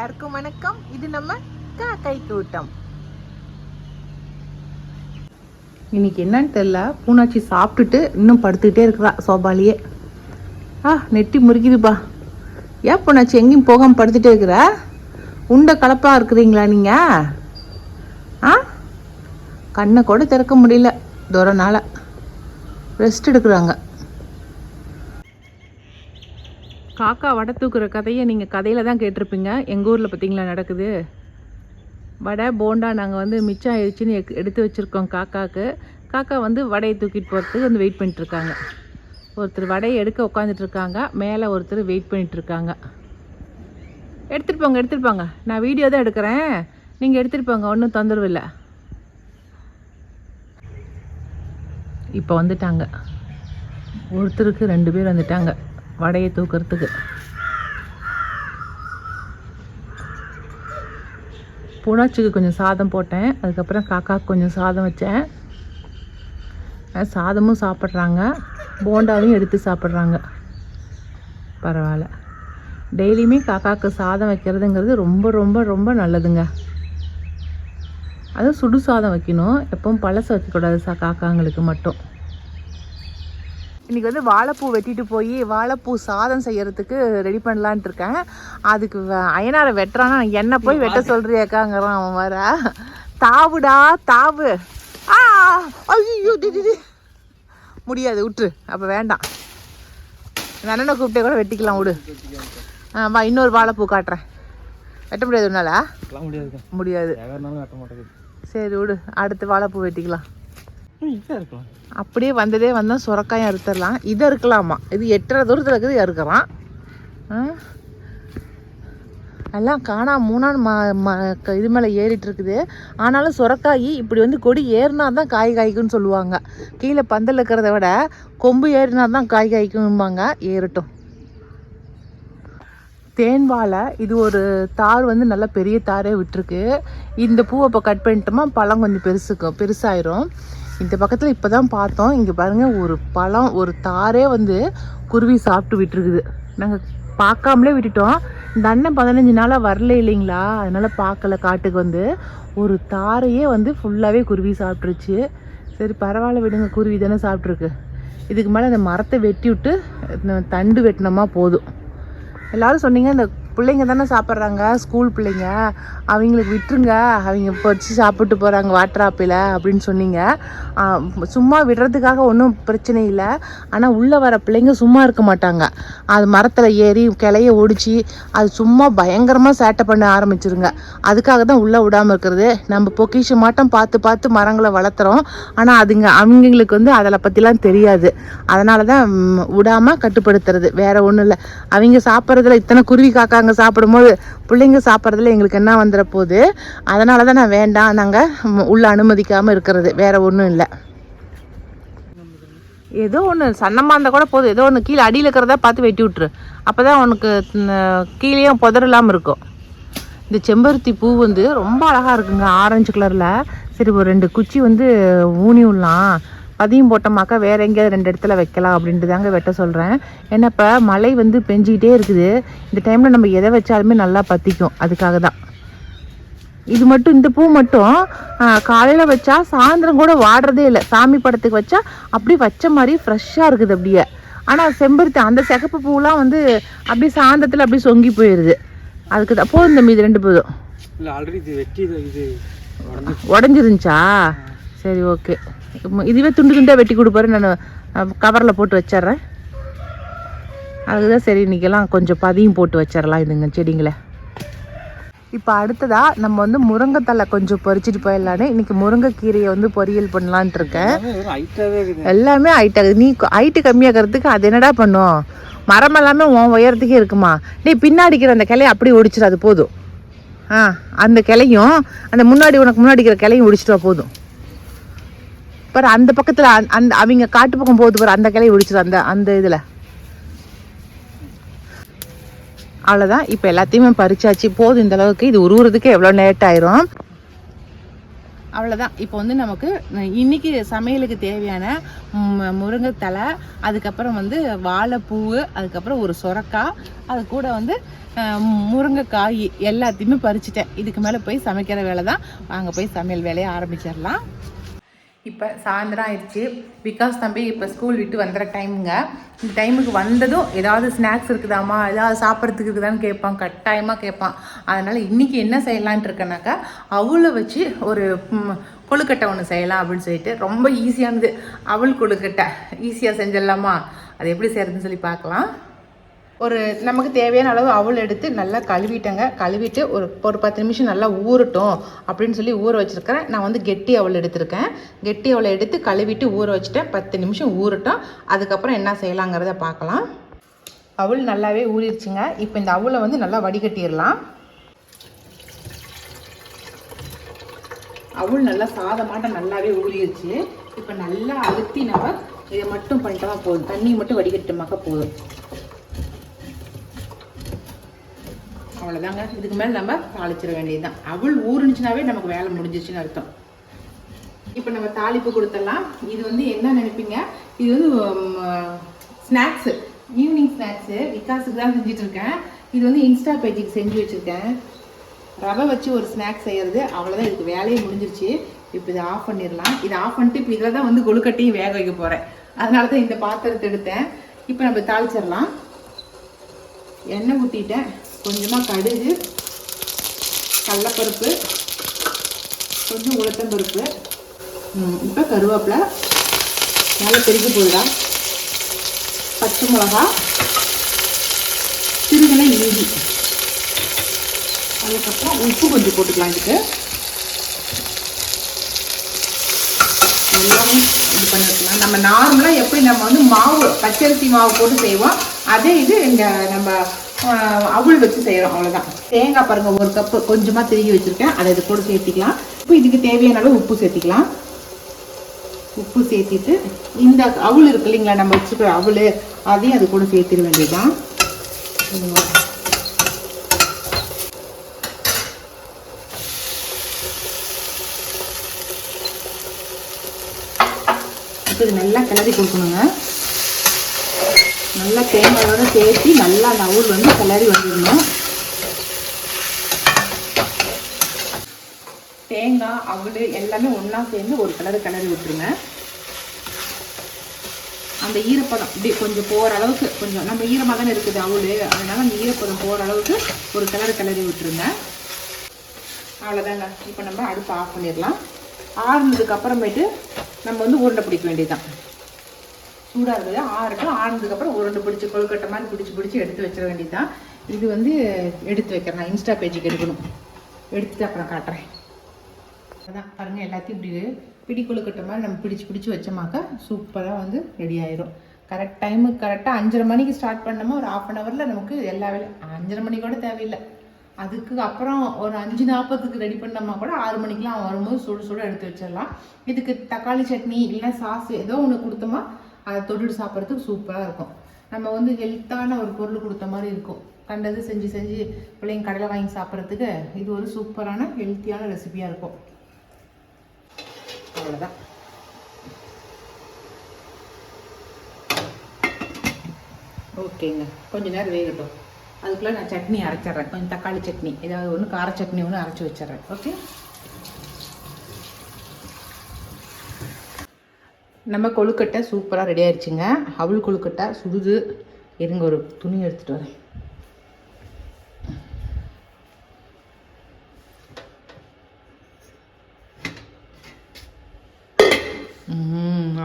எல்லாருக்கும் வணக்கம். இது நம்ம காக்கை கூட்டம். இன்னைக்கு என்னன்னு தெரியல. பூனாச்சி சாப்பிட்டுட்டு இன்னும் படுத்துக்கிட்டே இருக்கிறா சோபாலியே. ஆ நெட்டி முறுக்கிதுப்பா. ஏன் பூனாச்சி எங்கேயும் போகாமல் படுத்துட்டே இருக்கிற? உண்டை கலப்பா இருக்கிறீங்களா நீங்க? ஆ? கண்ணை கூட திறக்க முடியல. தூரனால ரெஸ்ட் எடுக்கிறாங்க. காக்கா வடை தூக்குற கதையை நீங்கள் கதையில் தான் கேட்டிருப்பீங்க. எங்கள் ஊரில் பார்த்தீங்களா நடக்குது? வடை போண்டா நாங்கள் வந்து மிச்சம் ஆயிடுச்சுன்னு எக்- எடுத்து வச்சுருக்கோம் காக்காவுக்கு காக்கா வந்து வடையை தூக்கிட்டு போகிறதுக்கு வந்து வெயிட் பண்ணிட்டுருக்காங்க. ஒருத்தர் வடையை எடுக்க உட்காந்துட்ருக்காங்க மேலே ஒருத்தர் வெயிட் பண்ணிகிட்ருக்காங்க இருக்காங்க எடுத்துகிட்டு போங்க எடுத்துகிட்டு போங்க. நான் வீடியோ தான் எடுக்கிறேன். நீங்கள் எடுத்துகிட்டு போங்க ஒன்றும் தொந்தரவு இல்லை. இப்போ வந்துட்டாங்க. ஒருத்தருக்கு ரெண்டு பேர் வந்துட்டாங்க. வடையை தூக்கிறதுக்கு. பூனாச்சிக்கு கொஞ்சம் சாதம் போட்டேன். அதுக்கப்புறம் காக்காவுக்கு கொஞ்சம் சாதம் வச்சேன். சாதமும் சாப்பிட்றாங்க. போண்டாவையும் எடுத்து சாப்பிட்றாங்க. பரவாயில்ல. டெய்லியுமே காக்காவுக்கு சாதம் வைக்கிறதுங்கிறது ரொம்ப ரொம்ப ரொம்ப நல்லதுங்க. அதுவும் சுடு சாதம் வைக்கணும். எப்பவும் பழசை வைக்கக்கூடாது சா காக்காங்களுக்கு மட்டும். இன்றைக்கி வந்து வாழைப்பூ வெட்டிட்டு போய் வாழைப்பூ சாதம் செய்யறதுக்கு ரெடி பண்ணலான்ட்டு இருக்கேன். அதுக்கு அயனாரை வெட்டுறானா? என்ன போய் வெட்ட சொல்றியாக்காங்கிறான் அவன் வர தாவுடா தாவு. ஆ ஐயோ. முடியாது விட்டுரு அப்போ வேண்டாம். அண்ணனை கூப்பிட்டே கூட வெட்டிக்கலாம் விடு. ஆ வா இன்னொரு வாழைப்பூ காட்டுறேன். வெட்ட முடியாது உன்னால? முடியாது. மாட்டேங்குது. சரி விடு. அடுத்து வாழைப்பூ வெட்டிக்கலாம். அப்படியே வந்ததே வந்தால் சுரக்காயும் அறுத்துடலாம். இதை இருக்கலாமா? இது எட்டரை தூரத்தில் இருக்குது அறுக்கலாம். ஆ? எல்லாம் காணா மூணாவது ம ம க- இது மேலே ஏறிட்டு இருக்குது. ஆனாலும் சுரக்காய் இப்படி வந்து கொடி ஏறினா தான் காய் காய்க்குன்னு சொல்லுவாங்க. கீழே பந்தல் இருக்கிறத விட கொம்பு ஏறினா தான் காய் காய்க்கும்பாங்க. ஏறட்டும். தேன் இது ஒரு தார் வந்து நல்லா பெரிய தாரே விட்டுருக்கு. இந்த பூவை இப்போ கட் பண்ணிட்டோமா பழம் கொஞ்சம் பெருசுக்கும் பெருசாயிரும். இந்த பக்கத்தில் இப்போ தான் பார்த்தோம். இங்கே பாருங்கள் ஒரு பழம் ஒரு தாரே வந்து குருவி சாப்பிட்டு விட்டுருக்குது. நாங்கள் பார்க்காமலே விட்டுட்டோம். இந்த அண்ணன் பதினஞ்சு நாளாக வரல இல்லைங்களா? அதனால் பார்க்கல காட்டுக்கு வந்து. ஒரு தாரையே வந்து ஃபுல்லாகவே குருவி சாப்பிட்ருச்சு சரி பரவாயில்ல விடுங்க குருவி தானே சாப்பிட்ருக்கு இதுக்கு மேலே அந்த மரத்தை வெட்டி விட்டு தண்டு வெட்டினோமா போதும். எல்லாரும் சொன்னீங்க இந்த பிள்ளைங்க தானே சாப்பிட்றாங்க ஸ்கூல் பிள்ளைங்க. அவங்களுக்கு விட்டுருங்க அவங்க பொறிச்சு சாப்பிட்டு போகிறாங்க வாட்டர் ஆப்பிள் அப்படின்னு சொன்னீங்க. சும்மா விடுறதுக்காக ஒன்றும் பிரச்சனை இல்லை. ஆனால் உள்ளே வர பிள்ளைங்க சும்மா இருக்க மாட்டாங்க. அது மரத்தில் ஏறி கிளைய ஒடிச்சு அது சும்மா பயங்கரமாக சேட்டை பண்ண ஆரம்பிச்சிருங்க. அதுக்காக தான் உள்ளே விடாமல் இருக்கிறது. நம்ம பொக்கிஷம் மாட்டம் பார்த்து பார்த்து மரங்களை வளர்த்துறோம். ஆனால் அதுங்க அவங்களுக்கு வந்து அதில் பற்றிலாம் தெரியாது. அதனால தான் விடாமல் கட்டுப்படுத்துறது. வேற ஒன்றும் இல்லை. அவங்க சாப்பிட்றதுல இத்தனை குருவி நாங்கள் சாப்பிடும்போது பிள்ளைங்க சாப்பிட்றதுல எங்களுக்கு என்ன வந்துட போகுது அதனால தான் நான் வேண்டாம் நாங்கள் உள்ள அனுமதிக்காமல் இருக்கிறது வேற ஒன்றும் இல்லை. ஏதோ ஒன்று சன்னமாக இருந்தால் கூட போதும் ஏதோ ஒன்று கீழே அடியில் இருக்கிறதா பார்த்து வெட்டி விட்ரு அப்போ தான் உனக்கு கீழேயும் புதர் இல்லாமல் இருக்கும். இந்த செம்பருத்தி பூ வந்து ரொம்ப அழகாக இருக்குங்க ஆரஞ்சு கலரில் சரி ஒரு ரெண்டு குச்சி வந்து ஊனி விடலாம். பதியம் போட்டோமாக்கா வேற எங்கேயாவது ரெண்டு இடத்துல வைக்கலாம் அப்படின்ட்டு தாங்க வெட்ட சொல்கிறேன் ஏன்னா இப்போ மழை வந்து பெஞ்சிக்கிட்டே இருக்குது. இந்த டைமில் நம்ம எதை வச்சாலுமே நல்லா பற்றிக்கும் அதுக்காக தான் இது மட்டும் இந்த பூ மட்டும் காலையில் வச்சா சாயந்தரம் கூட வாடுறதே இல்லை. சாமி படத்துக்கு வச்சா அப்படியே வச்ச மாதிரி ஃப்ரெஷ்ஷாக இருக்குது அப்படியே. ஆனால் செம்பருத்தி அந்த சிகப்பு பூலாம் வந்து அப்படியே சாயந்தரத்தில் அப்படியே சொங்கி போயிடுது அதுக்கு தான் போதும் தம்பி இது ரெண்டு போதும். இல்லை ஆல்ரெடி இது வெட்டி இது இது உடஞ்சி உடஞ்சிருந்துச்சா? சரி ஓகே. இதுவே துண்டு துண்டாக வெட்டி கொடுப்பாரு. நான் கவரில் போட்டு வச்சிட்றேன். அதுதான் சரி இன்னைக்கெல்லாம் கொஞ்சம் பதியும் போட்டு வச்சிடலாம் இதுங்க செடிங்களை. இப்போ அடுத்ததா நம்ம வந்து முருங்கைத்தலை கொஞ்சம் பறிச்சுட்டு போயிடலான்னு. இன்னைக்கு முருங்கைக்கீரையை வந்து பொரியல் பண்ணலான்ட்டு இருக்கேன். எல்லாமே வெறும் ஹைட்டாகவே இருக்குது எல்லாமே ஹைட் ஆகுது நீ ஹைட்டு கம்மியாகிறதுக்கு அது என்னடா பண்ணும்? மரம் எல்லாமே உன் உயரத்துக்கே இருக்குமா? டேய் பின்னாடி இருக்கிற அந்த கிளையை அப்படியே ஒடிச்சிரு அது போதும். ஆ அந்த கிளையும் அந்த முன்னாடி உனக்கு முன்னாடி இருக்கிற கிளையும் ஒடிச்சிட்டு போதும். பாரு அந்த பக்கத்தில் அந்த அவங்க காட்டு பக்கம் போகுது பாரு அந்த கிளையை ஒடிச்சிரு அந்த அந்த இதில். அவ்வளோதான் இப்போ எல்லாத்தையுமே பறிச்சாச்சு. போதும் இந்த அளவுக்கு. இது உருவுறதுக்கு எவ்வளோ லேட் ஆயிரும். அவ்வளோதான் இப்போ வந்து நமக்கு இன்னைக்கு சமையலுக்கு தேவையான முருங்கைத்தலை அதுக்கப்புறம் வந்து வாழைப்பூவு அதுக்கப்புறம் ஒரு சொரக்காய் அது கூட வந்து முருங்கைக்காய் எல்லாத்தையுமே பறிச்சிட்டேன். இதுக்கு மேலே போய் சமைக்கிற வேலை தான் அங்கே போய் சமையல் வேலையை ஆரம்பிச்சிடலாம். இப்போ சாயந்தரம் ஆயிடுச்சு. பிகாஸ் தம்பி இப்போ ஸ்கூல் விட்டு வந்துடுற டைமுங்க இந்த டைமுக்கு வந்ததும் ஏதாவது ஸ்நாக்ஸ் இருக்குதாம்மா? ஏதாவது சாப்பிட்றதுக்கு இருக்குதான்னு கேட்பான். கட்டாயமாக கேட்பான். அதனால் இன்றைக்கி என்ன செய்யலான்ட்டு இருக்கேனாக்கா அவளை வச்சு ஒரு கொழுக்கட்டை ஒன்று செய்யலாம் அப்படின்னு சொல்லிட்டு ரொம்ப ஈஸியானது அவள் கொழுக்கட்டை. ஈஸியாக செஞ்சிடலாமா? அது எப்படி செய்கிறதுன்னு சொல்லி பார்க்கலாம். ஒரு நமக்கு தேவையான அளவு அவள் எடுத்து நல்லா கழுவிட்டேங்க. கழுவிட்டு ஒரு ஒரு பத்து நிமிஷம் நல்லா ஊறட்டும் அப்படின்னு சொல்லி ஊற வச்சுருக்கிறேன். நான் வந்து கெட்டி அவள் எடுத்திருக்கேன். கெட்டி அவளை எடுத்து கழுவிட்டு ஊற வச்சுட்டேன். பத்து நிமிஷம் ஊறட்டும். அதுக்கப்புறம் என்ன செய்யலாங்கிறத பார்க்கலாம். அவள் நல்லாவே ஊறிடுச்சுங்க. இப்போ இந்த அவளை வந்து நல்லா வடிகட்டிடலாம். அவள் நல்லா சாதமாட்ட நல்லாவே ஊறிடுச்சு. இப்போ நல்லா அழுத்தி நம்ம இதை மட்டும் பண்ணிட்டோமா போதும். தண்ணி மட்டும் வடிகட்டுமாக்க போதும். அவ்வளோதாங்க இதுக்கு மேலே நம்ம தாளிச்சிட வேண்டியது தான் அவள் ஊறுனுச்சுனாவே நமக்கு வேலை முடிஞ்சிச்சுன்னு அர்த்தம். இப்போ நம்ம தாளிப்பு கொடுத்துடலாம். இது வந்து என்ன நினைப்பீங்க? இது வந்து ஸ்நாக்ஸு ஈவினிங் ஸ்நாக்ஸு விகாஸுக்கு தான் செஞ்சுட்டு இருக்கேன் இது வந்து இன்ஸ்டா பேஜுக்கு செஞ்சு வச்சுருக்கேன். ரவை வச்சு ஒரு ஸ்நாக்ஸ் செய்கிறது அவ்வளோதான் இதுக்கு வேலையே முடிஞ்சிருச்சு. இப்போ இதை ஆஃப் பண்ணிடலாம். இதை ஆஃப் பண்ணிட்டு இப்போ இதில் தான் வந்து கொழுக்கட்டையும் வேக வைக்க போகிறேன் அதனால தான் இந்த பாத்திரத்தை எடுத்தேன். இப்போ நம்ம தாளிச்சிடலாம். எண்ணெய் ஊற்றிட்டேன் கொஞ்சமாக கடுகு கடலப்பருப்பு கொஞ்சம் உளுத்தம்பருப்பு இப்போ கருவேப்பிலை நல்லா பெருகி போயிடா பச்சை மிளகா சிறுகளை இஞ்சி. அதுக்கப்புறம் உப்பு கொஞ்சம் போட்டுக்கலாம் இதுக்கு. எல்லாமே இது பண்ணிக்கலாம். நம்ம நார்மலாக எப்படி நம்ம வந்து மாவு பச்சரிசி மாவு போட்டு செய்வோம் அதே இது இந்த நம்ம அவுள் வச்சு செய்கிறோம் அவ்வளோதான் தேங்காய் பாருங்கள் ஒரு கப்பு கொஞ்சமாக திருகி வச்சுருக்கேன். அதை இது கூட சேர்த்திக்கலாம். இப்போ இதுக்கு தேவையான அளவு உப்பு சேர்த்திக்கலாம். உப்பு சேர்த்திட்டு இந்த அவுள் இருக்கு இல்லைங்களா நம்ம வச்சுக்கிற அவுள் அதையும் அது கூட சேர்த்திட வேண்டியதுதான். இது நல்லா கிளறி கொடுக்கணுங்க. நல்லா தேங்காயோட சேர்த்து நல்லா அந்த அவுள் வந்து கிளறி வந்துடணும் தேங்காய் அவள் எல்லாமே ஒன்றா சேர்ந்து ஒரு கலர் கிளறி விட்டுருங்க. அந்த ஈரப்பதம் இப்படி கொஞ்சம் போகிற அளவுக்கு கொஞ்சம் நம்ம ஈரமாக தானே இருக்குது அவள் அதனால் அந்த ஈரப்பதம் போகிற அளவுக்கு ஒரு கிளறு கிளறி விட்டுருங்க. அவ்வளோதாங்க இப்போ நம்ம அடுப்பு ஆஃப் பண்ணிடலாம். ஆறுனதுக்கு அப்புறமேட்டு நம்ம வந்து உருண்டை பிடிக்க வேண்டியதுதான். சூடாக இருக்குது ஆறட்டும் ஆனதுக்கப்புறம் உருண்டை பிடிச்சி கொழுக்கட்டை மாதிரி பிடிச்சி பிடிச்சி எடுத்து வச்சிட வேண்டியதுதான். இது வந்து எடுத்து வைக்கிறேன். நான் இன்ஸ்டா பேஜுக்கு எடுக்கணும். எடுத்துட்டு அப்புறம் காட்டுறேன். அதான் பாருங்கள் எல்லாத்தையும் இப்படி பிடி கொழுக்கட்டை மாதிரி நம்ம பிடிச்சி பிடிச்சி வச்சோமாக்கா சூப்பராக வந்து ரெடி ஆயிரும். கரெக்ட் டைமுக்கு கரெக்டாக அஞ்சரை மணிக்கு ஸ்டார்ட் பண்ணோமா? ஒரு ஆஃப் அன் ஹவரில் நமக்கு எல்லா வேலையும் அஞ்சரை மணி கூட தேவையில்லை. அதுக்கு அப்புறம் ஒரு அஞ்சு நாற்பதுக்கு ரெடி பண்ணோமா கூட ஆறு மணிக்கெலாம் வரும்போது சுடு சுட எடுத்து வச்சிடலாம். இதுக்கு தக்காளி சட்னி இல்லைன்னா சாஸ் ஏதோ ஒன்று கொடுத்தோமா? அதை தொட்டுட்டு சாப்பிட்றதுக்கு சூப்பராக இருக்கும். நம்ம வந்து ஹெல்த்தான ஒரு பொருள் கொடுத்த மாதிரி இருக்கும். கண்டது செஞ்சு செஞ்சு பிள்ளைங்க கடையில் வாங்கி சாப்பிட்றதுக்கு இது ஒரு சூப்பரான ஹெல்த்தியான ரெசிபியாக இருக்கும். அவ்வளோதான் ஓகேங்க. கொஞ்ச நேரம் வேகட்டும். அதுக்குள்ளே நான் சட்னி அரைச்சிட்றேன். கொஞ்சம் தக்காளி சட்னி. ஏதாவது ஒன்று கார சட்னி ஒன்று அரைச்சி வச்சிடுறேன். ஓகே? நம்ம கொழுக்கட்டை சூப்பராக ரெடி ஆயிடுச்சுங்க அவள் கொழுக்கட்டை சுடுது. இருங்க ஒரு துணி எடுத்துகிட்டு வரேன்.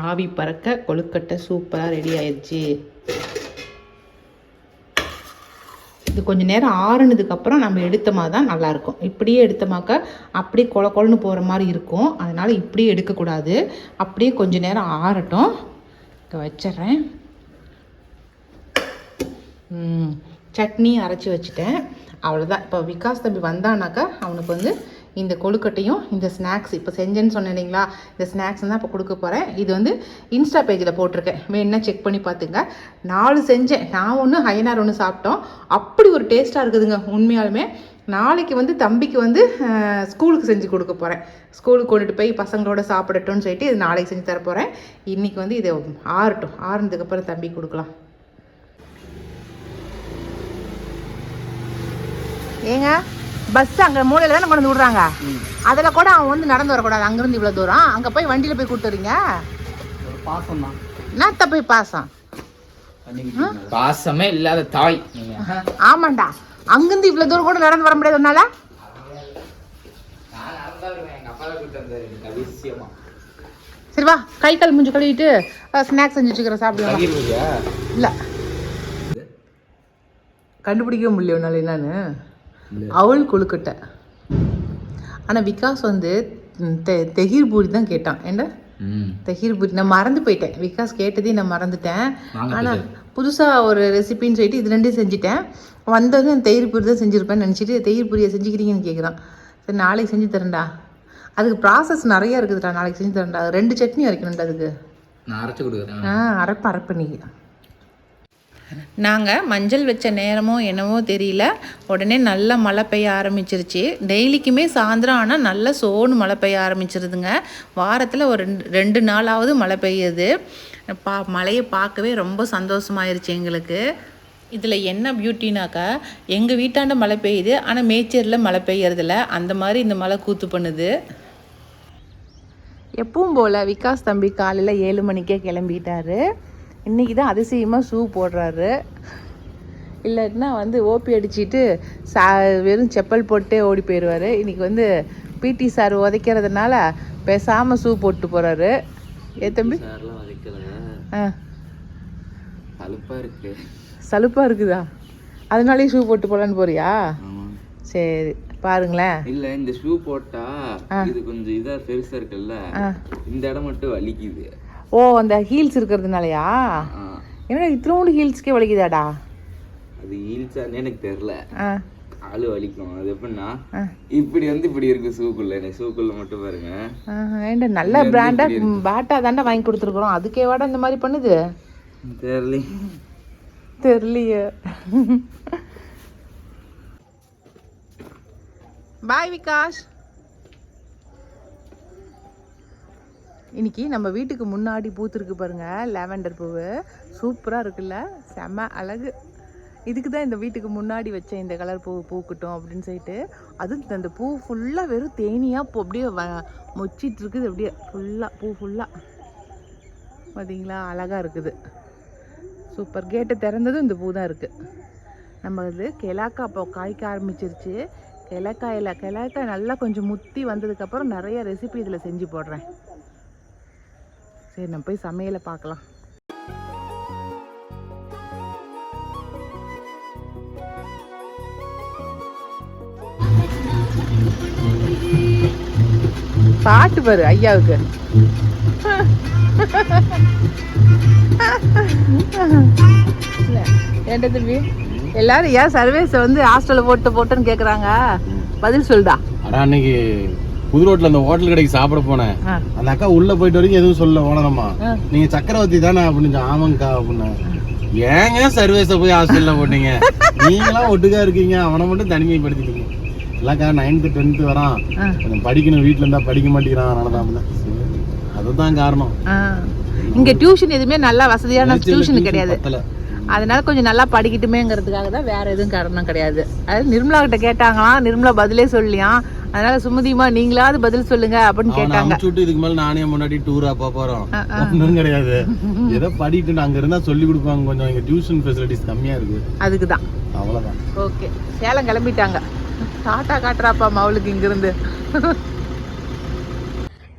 ஆவி பறக்க கொழுக்கட்டை சூப்பராக ரெடி ஆயிடுச்சு இது கொஞ்சம் நேரம் ஆறுனதுக்கப்புறம் நம்ம எடுத்தோமா தான் நல்லாயிருக்கும் இப்படியே எடுத்தமாக்க அப்படியே கொல கொலன்னு போகிற மாதிரி இருக்கும். அதனால் இப்படியே எடுக்கக்கூடாது. அப்படியே கொஞ்சம் நேரம் ஆறட்டும். இங்கே வச்சிட்றேன். சட்னி அரைச்சி வச்சுட்டேன். அவ்வளோதான் இப்போ விகாஸ் தம்பி வந்தானாக்கா அவனுக்கு வந்து இந்த கொழுக்கட்டையும் இந்த ஸ்நாக்ஸ் இப்போ செஞ்சேன்னு சொன்னேன் இல்லைங்களா? இந்த ஸ்நாக்ஸ் தான் இப்போ கொடுக்க போகிறேன் இது வந்து இன்ஸ்டா பேஜில் போட்டிருக்கேன். வேணுன்னா செக் பண்ணி பார்த்துங்க. நாலு செஞ்சேன். நான் ஒன்று ஹைனார் ஒன்று சாப்பிட்டோம். அப்படி ஒரு டேஸ்ட்டாக இருக்குதுங்க. உண்மையாலுமே நாளைக்கு வந்து தம்பிக்கு வந்து ஸ்கூலுக்கு செஞ்சு கொடுக்க போகிறேன் ஸ்கூலுக்கு கொண்டுட்டு போய் பசங்களோட சாப்பிடட்டும்னு சொல்லிட்டு இது நாளைக்கு செஞ்சு தர போகிறேன் இன்றைக்கி வந்து இதை ஆறட்டும். ஆறுனதுக்கப்புறம் தம்பி கொடுக்கலாம். ஏங்க? பஸ் அங்கே மூலையில் தானே கொண்டு வந்து விடுறாங்க. அதில் கூட அவன் வந்து நடந்து வரக்கூடாது. அங்கேருந்து இவ்வளோ தூரம். அங்கே போய் வண்டியில் போய் ஒரு பாசம் தான். என்னத்த போய் பாசம்? பாசமே இல்லாத தாய் ஆமாண்டா. அங்கேருந்து இவ்வளோ தூரம் கூட நடந்து வர முடியாது உன்னால? சரி வா. கை கால் மூஞ்சி கழுவிட்டு ஸ்நாக்ஸ் செஞ்சு வச்சுக்கிறேன். சாப்பிடுவோம். இல்லை. கண்டுபிடிக்கவே முடியல உன்னால என்னன்னு. அவள் கொழுக்கட்டை. ஆனால் விகாஸ் வந்து தெ தெஹீர் பூரி தான் கேட்டான். என்ன ம். தெஹீர் பூரி. நான் மறந்து போயிட்டேன். விகாஸ் கேட்டதையும் நான் மறந்துட்டேன். ஆனால் புதுசாக ஒரு ரெசிபின்னு சொல்லிட்டு இது ரெண்டையும் செஞ்சுட்டேன். வந்ததும் தெயிர் பூரி தான் செஞ்சுருப்பேன்னு நினச்சிட்டு தெயிர் பூரியை செஞ்சுக்கிறீங்கன்னு கேட்குறான் சரி நாளைக்கு செஞ்சு தரேன்டா. அதுக்கு ப்ராசஸ் நிறைய இருக்குதுடா. நாளைக்கு செஞ்சு தரேன்டா. ரெண்டு சட்னி அரைக்கணும்டா அதுக்கு. நான் அரைச்சு கொடுக்குறேன். ஆ அரைப்ப அரைப்ப நீ. நாங்கள் மஞ்சள் வச்ச நேரமோ என்னவோ தெரியல. உடனே நல்ல மழை பெய்ய ஆரம்பிச்சிருச்சு. டெய்லிக்குமே சாயந்தரம் ஆனால் நல்ல சோனு மழை பெய்ய ஆரம்பிச்சிருதுங்க. வாரத்தில் ஒரு ரெண்டு ரெண்டு நாளாவது மழை பெய்யுது. பா மழையை பார்க்கவே ரொம்ப சந்தோஷமாயிருச்சு எங்களுக்கு. இதில் என்ன பியூட்டினாக்கா எங்கள் வீட்டாண்ட மழை பெய்யுது ஆனால் மேச்சேரியில் மழை பெய்யறதில்ல. அந்த மாதிரி இந்த மழை கூத்து பண்ணுது. எப்பவும் போல் விகாஸ் தம்பி காலையில் ஏழு மணிக்கே கிளம்பிட்டாரு. இன்றைக்கி தான் அதிசயமாக ஷூ போடுறாரு. இல்லாட்டினா வந்து ஓபி அடிச்சிட்டு சா வெறும் செப்பல் போட்டே ஓடி போயிடுவார் இன்றைக்கி வந்து பிடி சார் உதைக்கிறதுனால பேசாமல் ஷூ போட்டு போகிறாரு ஏ தம்பி? ஆ. அலுப்பா இருக்கு. சலுப்பாக இருக்குதா? அதனாலேயே ஷூ போட்டு போகலான்னு போறியா? சரி பாருங்களேன். இல்ல இந்த ஷூ போட்டா இது கொஞ்சம் இதா பெருசா இருக்குல்ல. இந்த இடம் மட்டும் வலிக்குது. ஓ அந்த ஹீல்ஸ் இருக்கிறதுனாலயா? ஆ, என்ன இத்தனோண்டு ஹீல்ஸ்க்கே வலிக்குதாடா? அது ஈல்ச்சான்னு எனக்கு தெரியல. ஆ. காலு வலிக்கும். அது எப்படின்னா. இப்படி வந்து இப்படி இருக்கு ஷூக்குள்ள. எனக்கு ஷூக்குள்ள மட்டும் பாருங்க. ஏன்டா நல்ல பிராண்டா பாட்டா தாண்டா வாங்கி கொடுத்துருக்குறோம். அதுக்கே வாடா இந்த மாதிரி பண்ணுது? தெரியல தெரியலையே. பாய் விகாஷ். இன்றைக்கி நம்ம வீட்டுக்கு முன்னாடி பூத்துருக்கு பாருங்கள் லாவெண்டர் பூவு. சூப்பராக இருக்குல்ல? செம அழகு. இதுக்கு தான் இந்த வீட்டுக்கு முன்னாடி வச்ச இந்த கலர் பூ பூக்கட்டும் அப்படின்னு சொல்லிட்டு அதுவும் அந்த பூ ஃபுல்லாக வெறும் தேனியாக பூ அப்படியே வ மொச்சிட்ருக்குது அப்படியே ஃபுல்லாக பூ ஃபுல்லாக பார்த்தீங்களா அழகாக இருக்குது. சூப்பர். கேட்டு திறந்ததும் இந்த பூ தான் இருக்குது நம்ம இது கிழக்கா அப்போ காய்க்க ஆரம்பிச்சிருச்சு. கெலக்காயில் கிழக்காய் நல்லா கொஞ்சம் முத்தி வந்ததுக்கப்புறம் நிறைய ரெசிபி இதில் செஞ்சு போடுறேன். சரி நம்ம போய் சமையலை பார்க்கலாம். பாட்டு பாரு ஐயாவுக்கு. இல்ல, ஏன்டா தம்பி? எல்லாரும் ஏன் சர்வீஸ் வந்து ஹாஸ்டல்ல போட்டு போட்டுன்னு கேக்குறாங்க? பதில் சொல்லுடா அன்னைக்கு புது ரோட்ல அந்த ஹோட்டல் கடைக்கு சாப்பிட போனேன். அந்த அக்கா உள்ள போயிட்டு வரைக்கும் எதுவும் சொல்ல ஓனரம்மா. நீங்க சக்கரவர்த்தி தானே அப்படின்னு ஆமாங்கக்கா அப்படின்னு ஏங்க சர்வீஸ போய் ஹாஸ்டல்ல போட்டீங்க நீங்களாம் ஒட்டுக்கா இருக்கீங்க அவனை மட்டும் தனிமைப்படுத்திட்டீங்க இல்லக்கா நைன்த்து டென்த்து வரான். கொஞ்சம் படிக்கணும் வீட்ல இருந்தா படிக்க மாட்டேங்கிறான் அதனால தான். அதுதான் காரணம். இங்க டியூஷன் எதுவுமே நல்லா வசதியான டியூஷன் கிடையாது. அதனால கொஞ்சம் நல்லா படிக்கட்டுமேங்கிறதுக்காக தான் வேற எதுவும் காரணம் கிடையாது அது நிர்மலா கிட்ட கேட்டாங்களாம் நிர்மலா பதிலே சொல்லியாம் அதனால சுமதிமா நீங்களாவது பதில் சொல்லுங்க அப்படின்னு கேட்டாங்க. இதுக்கு மேல நானே முன்னாடி டூரா போறோம். ஒன்றும் கிடையாது. ஏதோ படிட்டு அங்க இருந்தா சொல்லி கொடுப்பாங்க கொஞ்சம். இங்க டியூஷன் ஃபெசிலிட்டிஸ் கம்மியா இருக்கு. அதுக்கு தான் அவ்வளவுதான். ஓகே சேலம் கிளம்பிட்டாங்க. டாட்டா காட்டுறாப்பா அவளுக்கு இங்கிருந்து.